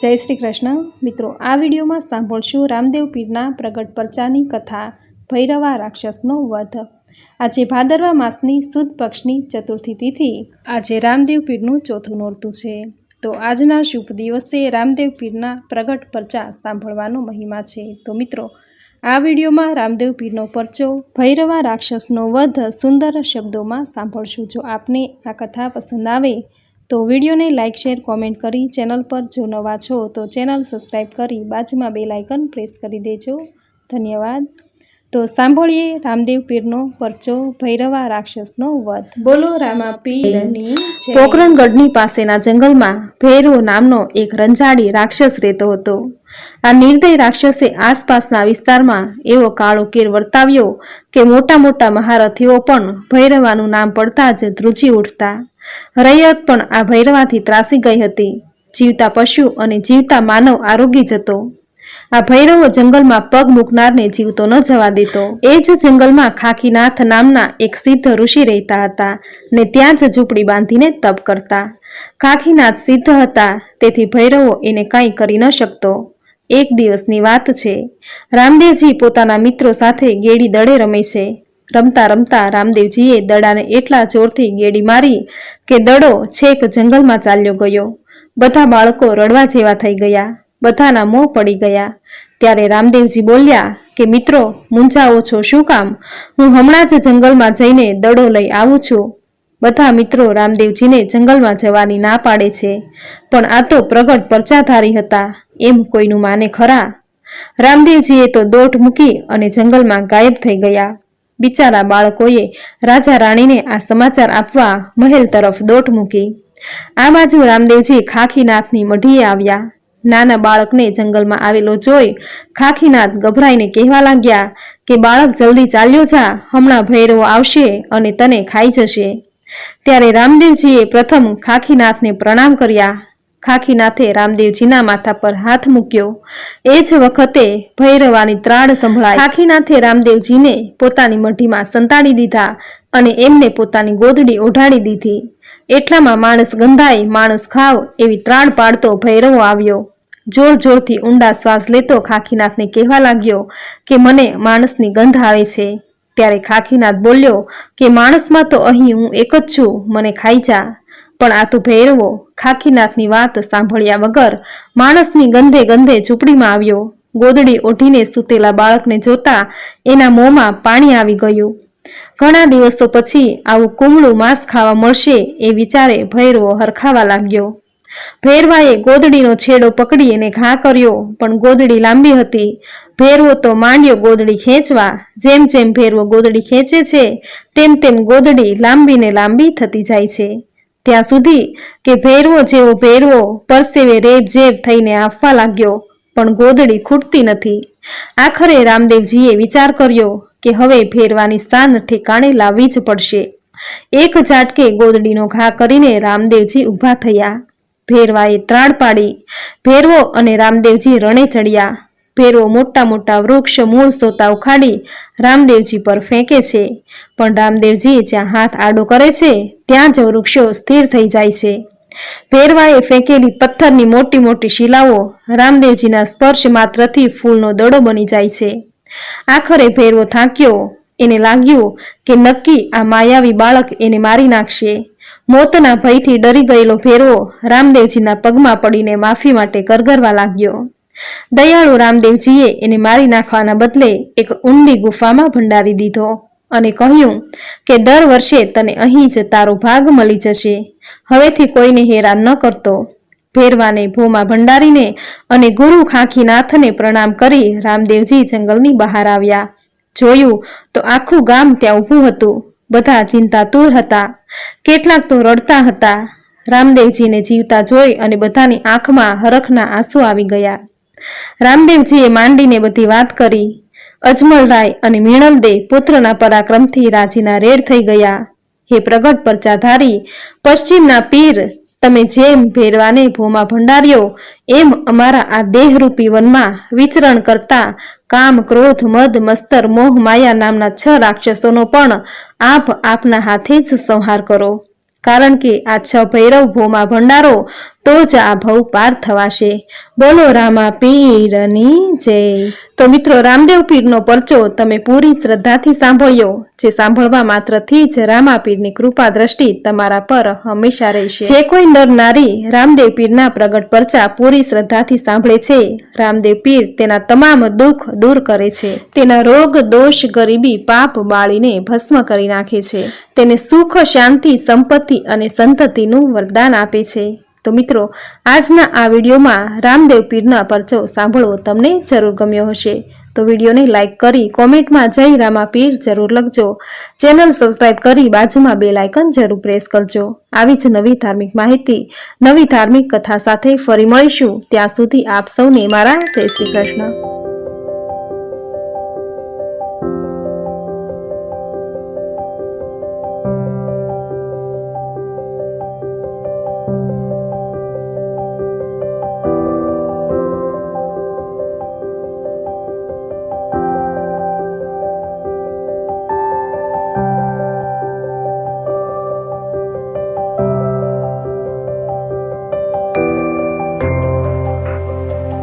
જય શ્રી કૃષ્ણ. મિત્રો, આ વિડીયોમાં સાંભળશું રામદેવ પીરના પ્રગટ પરચાની કથા, ભૈરવા રાક્ષસનો વધ. આજે ભાદરવા માસની સુદ પક્ષની ચતુર્થી તિથિ. આજે રામદેવ પીરનું ચોથું નોરતું છે. તો આજના શુભ દિવસે રામદેવ પીરના પ્રગટ પરચા સાંભળવાનો મહિમા છે. તો મિત્રો, આ વિડીયોમાં રામદેવ પીરનો પરચો, ભૈરવા રાક્ષસનો વધ સુંદર શબ્દોમાં સાંભળશું. જો આપને આ કથા પસંદ આવે તો વિડીયોને લાઇક શેર કોમેન્ટ કરી ચેનલ પર જો નવા છો તો ચેનલ સબસ્ક્રાઈબ કરી બાજુમાં બે લાઇકન પ્રેસ કરી દેજો. ધન્યવાદ. તો સાંભળીએ રામદેવ પીરનો પરચો ભૈરવા રાક્ષસનો વધ. બોલો રામા પીરની પોકરણગઢની પાસેના જંગલમાં ભૈરવ નામનો એક રંજાડી રાક્ષસ રહેતો હતો. આ નિર્દય રાક્ષસે આસપાસના વિસ્તારમાં એવો કાળો કેર વર્તાવ્યો કે મોટા મોટા મહારથીઓ પણ ભૈરવાનું નામ પડતા જ ધ્રુજી ઉઠતા રૈયત પણ આ ભૈરવાથી ત્રાસી ગઈ હતી. જીવતા પશુ અને જીવતા માનવ આરોગી જતો આ ભૈરવો જંગલમાં પગ મૂકનારને જીવતો ન જવા દેતો એ જ જંગલમાં ખાકીનાથ નામના એક સિદ્ધ ઋષિ રહેતા હતા ને ત્યાં જ ઝૂંપડી બાંધીને તપ કરતા. ખાખીનાથ સિદ્ધ હતા, તેથી ભૈરવો એને કંઈ કરી ન શકતો. એક દિવસની વાત છે. રામદેવજી પોતાના મિત્રો સાથે ગેડી દડે રમે છે. રમતા રમતા રામદેવજીએ દડાને એટલા જોરથી ગેડી મારી કે દડો છેક જંગલમાં ચાલ્યો ગયો. બધા બાળકો રડવા જેવા થઈ ગયા. બધાના મોં પડી ગયા. ત્યારે રામદેવજી બોલ્યા કે, મિત્રો, મૂંઝાઓ છો શું કામ? હું હમણાં જ જંગલમાં જઈને દડો લઈ આવું છું. બધા મિત્રો રામદેવજીને જંગલમાં જવાની ના પાડે છે. પણ આ તો પ્રગટ પરચાધારી હતા. એમ કોઈનું માને ખરા. રામદેવજીએ તો દોટ મૂકી અને જંગલમાં ગાયબ થઈ ગયા. બિચારા બાળકોએ રાજા રાણીને આ સમાચાર આપવા મહેલ તરફ દોટ મૂકી. આ બાજુ રામદેવજી ખાખીનાથની મઢીએ આવ્યા. નાના બાળકને જંગલમાં આવેલો જોઈ ખાખીનાથ ગભરાઈને કહેવા લાગ્યા કે, બાળક, જલ્દી ચાલ્યો જા, હમણાં ભૈરવો આવશે અને તને ખાઈ જશે. ત્યારે રામદેવજીએ પ્રથમ ખાખીનાથને પ્રણામ કર્યા. ખાખીનાથે રામદેવજીના માથા પર હાથ મૂક્યો. એ જ વખતે ભૈરવાની ત્રાડ સંભળાય. ખાખીનાથે રામદેવજીને પોતાની મઢીમાં સંતાડી દીધા અને એમને પોતાની ગોદડી ઓઢાડી દીધી. એટલામાં માણસ ગંધાય, માણસ ખાવ એવી ત્રાડ પાડતો ભૈરવો આવ્યો. જોર જોરથી ઊંડા શ્વાસ લેતો ખાખીનાથને કહેવા લાગ્યો કે મને માણસની ગંધ આવે છે. ત્યારે ખાખીનાથ બોલ્યો કે માણસમાં તો અહીં હું એક જ છું, મને ખાઈ જા. પણ આ તો ભૈરવો ખાખીનાથની વાત સાંભળ્યા વગર માણસની ગંધે ગંધે ઝૂંપડીમાં આવ્યો. ગોદડી ઓઢીને સૂતેલા બાળકને જોતા એના મોંમાં પાણી આવી ગયું. ઘણા દિવસો પછી આવું કુમળું માંસ ખાવા મળશે એ વિચારે ભૈરવો હરખાવા લાગ્યો. ભૈરવાએ ગોદડીનો છેડો પકડી એને ઘા કર્યો, પણ ગોદડી લાંબી હતી. ભેરવો તો માંડ્યો ગોદડી ખેંચવા. જેમ જેમ ભેરવો ગોદડી ખેંચે છે, તેમ તેમ ગોદડી લાંબી ને લાંબી થતી જાય છે. ત્યાં સુધી કે ભેરવો જેવો ભેરવો પરસેવે રેબ જેબ થઈને આપવા લાગ્યો, પણ ગોદડી ખૂટતી નથી. આખરે રામદેવજીએ વિચાર કર્યો કે હવે ભેરવાની સ્થાન ઠેકાણે લાવવી જ પડશે. એક ઝાટકે ગોદડીનો ઘા કરીને રામદેવજી ઊભા થયા. ભેરવાએ ત્રાડ પાડી. ભેરવો અને રામદેવજી રણે ચડ્યા. ભેરવો મોટા મોટા વૃક્ષ, મૂળ સોતા ઉખાડી રામદેવજી પર ફેંકે છે. પણ રામદેવજી જ્યાં હાથ આડો કરે છે, ત્યાં જ વૃક્ષો સ્થિર થઈ જાય છે. ભેરવાએ ફેંકેલી પથ્થરની મોટી મોટી શિલાઓ રામદેવજીના સ્પર્શ માત્રથી ફૂલનો દડો બની જાય છે. આખરે ભેરવો થાક્યો. એને લાગ્યું કે નક્કી આ માયાવી બાળક એને મારી નાખશે. મોતના ભયથી ડરી ગયેલો ભેરવો રામદેવજીના પગમાં પડીને માફી માટે કરગરવા લાગ્યો. દયાળુ રામદેવજીએ એને મારી નાખવાના બદલે એક ઊંડી ગુફામાં ભંડારી દીધો અને કહ્યું કે દર વર્ષે તને અહીં જ તારો ભાગ મળી જશે. હવેથી કોઈને હેરાન ન કરતો. ભેરવાને ભોમાં ભંડારીને અને ગુરુ ખાંખીનાથને પ્રણામ કરી રામદેવજી જંગલની બહાર આવ્યા. જોયું તો આખું ગામ ત્યાં ઊભું હતું. બધા ચિંતાતુર હતા. કેટલાક તો રડતા હતા. રામદેવજીને જીવતા જોઈ અને બધાની આંખમાં હરખના આંસુ આવી ગયા. રામદેવજીએ માંડીને બધી વાત કરી. અજમલરાય અને મીણલદે પુત્રના પરાક્રમથી રાજીના રેડ થઈ ગયા. હે પ્રગટ પરચાધારી, પશ્ચિમના પીર, તમે જેમ ભેરવાને ભોમાં ભંડાર્યો, એમ અમારા આ દેહરૂપી વનમાં વિચરણ કરતા કામ, ક્રોધ, મદ, મસ્તર, મોહ, માયા નામના છ રાક્ષસોનો પણ આપ આપના હાથે જ સંહાર કરો. કારણ કે આ છ ભૈરવ ભોમાં ભંડારો તો જ આ ભવ પાર થવાશે. બોલો રામા પીરની જય. તો મિત્રો, રામદેવ પીરનો પરચો તમે પૂરી શ્રદ્ધાથી સાંભળ્યો, જે સાંભળવા માત્રથી જ રામા પીરની કૃપા દ્રષ્ટિ તમારા પર હંમેશા રહેશે. જે કોઈ નર નારી રામદેવ પીરના પ્રગટ પરચા પૂરી શ્રદ્ધાથી સાંભળે છે, રામદેવ પીર તેના તમામ દુઃખ દૂર કરે છે. તેના રોગ, દોષ, ગરીબી, પાપ બાળીને ભસ્મ કરી નાખે છે. તેને સુખ, શાંતિ, સંપત્તિ અને સંતતિનું વરદાન આપે છે. તો મિત્રો, આજના આ વિડીયોમાં રામદેવ પીરના પરચો સાંભળવો તમને જરૂર ગમ્યો હશે. તો વિડીયોને લાઇક કરી કોમેન્ટમાં જય રામા પીર જરૂર લખજો. ચેનલ સબસ્ક્રાઇબ કરી બાજુમાં બે લાયકન જરૂર પ્રેસ કરજો. આવી જ નવી ધાર્મિક માહિતી, નવી ધાર્મિક કથા સાથે ફરી મળીશું. ત્યાં સુધી આપ સૌને મારા જય શ્રી કૃષ્ણ.